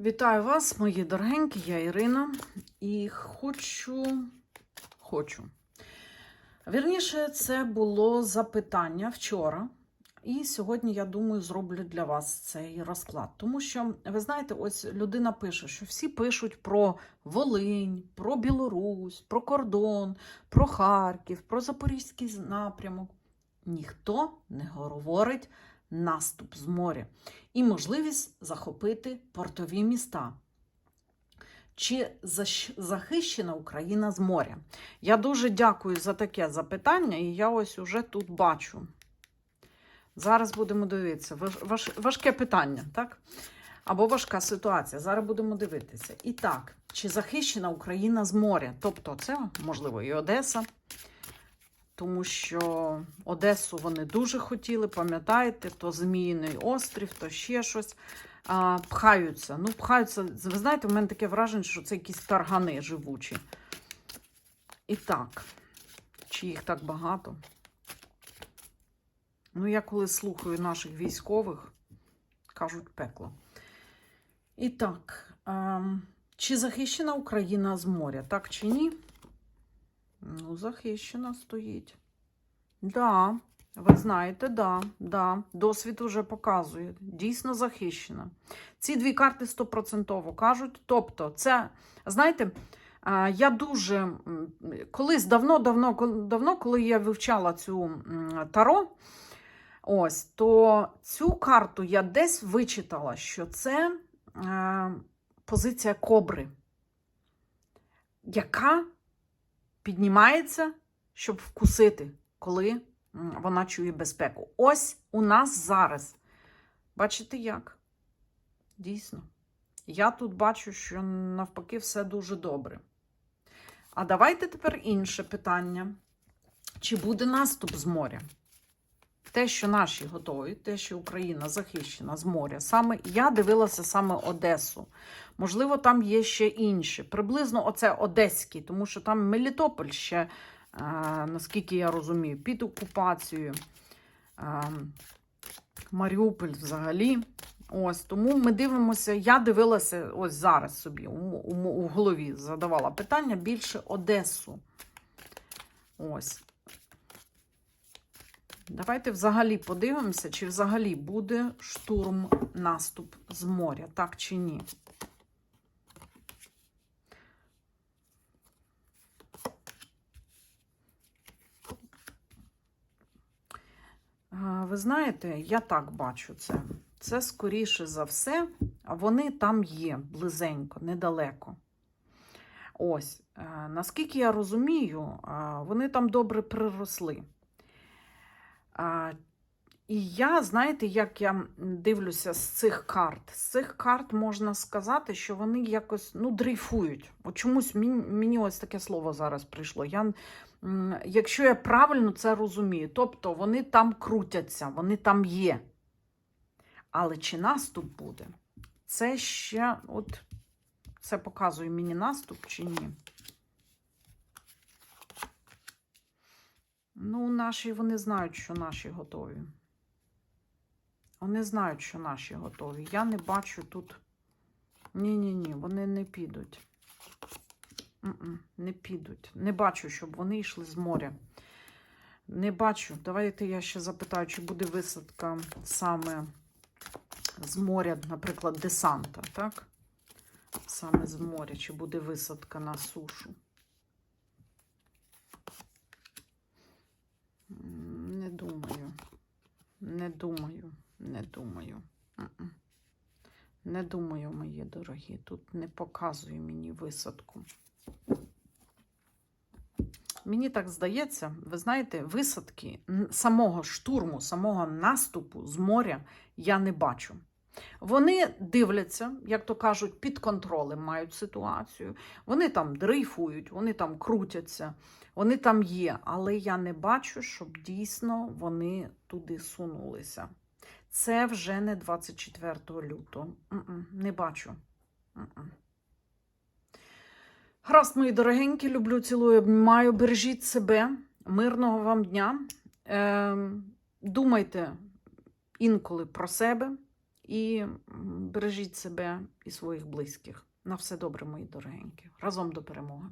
Вітаю вас, мої дорогенькі, я Ірина, і хочу. хочу. Вірніше, це було запитання вчора. І сьогодні, я думаю, зроблю для вас цей розклад. Тому що, ви знаєте, ось людина пише, що всі пишуть про Волинь, про Білорусь, про кордон, про Харків, про Запорізький напрямок. Ніхто не говорить наступ з моря і можливість захопити портові міста. Чи захищена Україна з моря? Я дуже дякую за таке запитання, і я ось уже тут бачу. Зараз будемо дивитися. Важ- важ- важке питання, так? Або важка ситуація. Зараз будемо дивитися. І так, чи захищена Україна з моря? Тобто, це, можливо, і Одеса, тому що Одесу вони дуже хотіли, пам'ятаєте, то Зміїний острів, то ще щось. А, пхаються. Ну, пхаються. Ви знаєте, в мене таке враження, що це якісь таргани живучі. І так, чи їх так багато? Ну, я коли слухаю наших військових, кажуть пекло. І так, ем, чи захищена Україна з моря, так чи ні? Ну, захищена стоїть. Да, ви знаєте, да, да. Досвід уже показує. Дійсно захищена. Ці дві карти стопроцентово кажуть. Тобто, це, знаєте, я дуже колись давно-давно, давно, коли я вивчала цю таро, ось, то цю карту я десь вичитала, що це е, позиція кобри, яка піднімається, щоб вкусити, коли вона чує безпеку. Ось у нас зараз. Бачите як? Дійсно. Я тут бачу, що навпаки все дуже добре. А давайте тепер інше питання. Чи буде наступ з моря? Те, що наші готові, те, що Україна захищена з моря. Саме я дивилася саме Одесу. Можливо, там є ще інші. Приблизно оце Одеський, тому що там Мелітополь ще, е, наскільки я розумію, під окупацією. Е, Маріуполь взагалі. Ось тому ми дивимося. Я дивилася ось зараз собі у, у, у голові задавала питання більше Одесу. Ось. Давайте взагалі подивимося, чи взагалі буде штурм наступ з моря, так чи ні. Ви знаєте, я так бачу це. Це скоріше за все, вони там є близенько, недалеко. Ось, е, наскільки я розумію, е, вони там добре приросли. І я, знаєте, як я дивлюся з цих карт, з цих карт можна сказати, що вони якось ну, дрейфують. От чомусь мені ось таке слово зараз прийшло. Я, якщо я правильно це розумію, тобто вони там крутяться, вони там є. Але чи наступ буде? Це ще, от, це показує мені наступ чи ні. Ну, наші вони знають, що наші готові. Вони знають, що наші готові. Я не бачу тут. Ні-ні-ні, вони не підуть. Не підуть. Не бачу, щоб вони йшли з моря. Не бачу. Давайте я ще запитаю, чи буде висадка саме з моря, наприклад, десанта, так? Саме з моря, чи буде висадка на сушу. М, Не думаю. Не думаю. Не думаю. Не думаю, мої дорогі. Тут не показує мені висадку. Мені так здається, ви знаєте, висадки самого штурму, самого наступу з моря я не бачу. Вони дивляться, як то кажуть, під контролем мають ситуацію. Вони там дрейфують, вони там крутяться, вони там є, але я не бачу, щоб дійсно вони туди сунулися. Це вже не 24 лютого. Не бачу. Гаразд, мої дорогенькі, люблю, цілую, обнімаю. Бережіть себе, мирного вам дня. Ем, думайте інколи про себе І бережіть себе і своїх близьких. На все добре, мої дорогенькі. Разом до перемоги.